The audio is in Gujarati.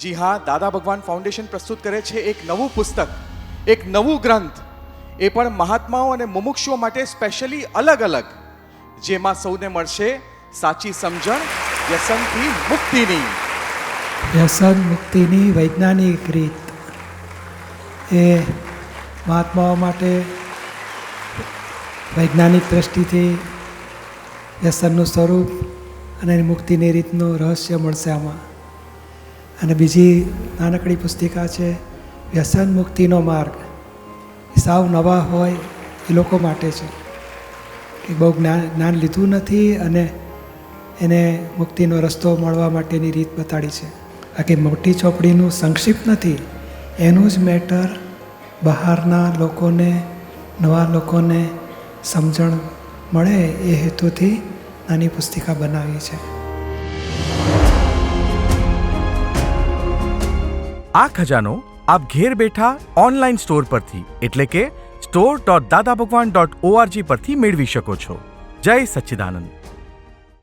જી હા, દાદા ભગવાન ફાઉન્ડેશન પ્રસ્તુત કરે છે એક નવું પુસ્તક, એક નવું ગ્રંથ. એ પણ મહાત્માઓ અને મુમુક્ષુઓ માટે સ્પેશિયલી અલગ અલગ, જેમાં સૌને મળશે સાચી સમજણ, વ્યસનથી મુક્તિની. વ્યસન મુક્તિની વૈજ્ઞાનિક રીત. એ મહાત્માઓ માટે વૈજ્ઞાનિક દ્રષ્ટિથી વ્યસનનું સ્વરૂપ અને મુક્તિની રીતનું રહસ્ય મળશે આમાં. અને બીજી નાનકડી પુસ્તિકા છે, વ્યસન મુક્તિનો માર્ગ. સાવ નવા હોય એ લોકો માટે છે. કે બહુ જ્ઞાન જ્ઞાન લીધું નથી અને એને મુક્તિનો રસ્તો મળવા માટેની રીત બતાડી છે. બાકી મોટી ચોપડીનું સંક્ષિપ્ત નથી, એનું જ મેટર બહારના લોકોને, નવા લોકોને સમજણ મળે એ હેતુથી નાની પુસ્તિકા બનાવી છે. આ ખજાનો આપ ઘેર બેઠા ઓનલાઈન સ્ટોર પરથી, એટલે કે સ્ટોર ડોટ દાદા ભગવાન ડોટ ઓઆરજી પરથી મેળવી શકો છો. જય સચ્ચિદાનંદ.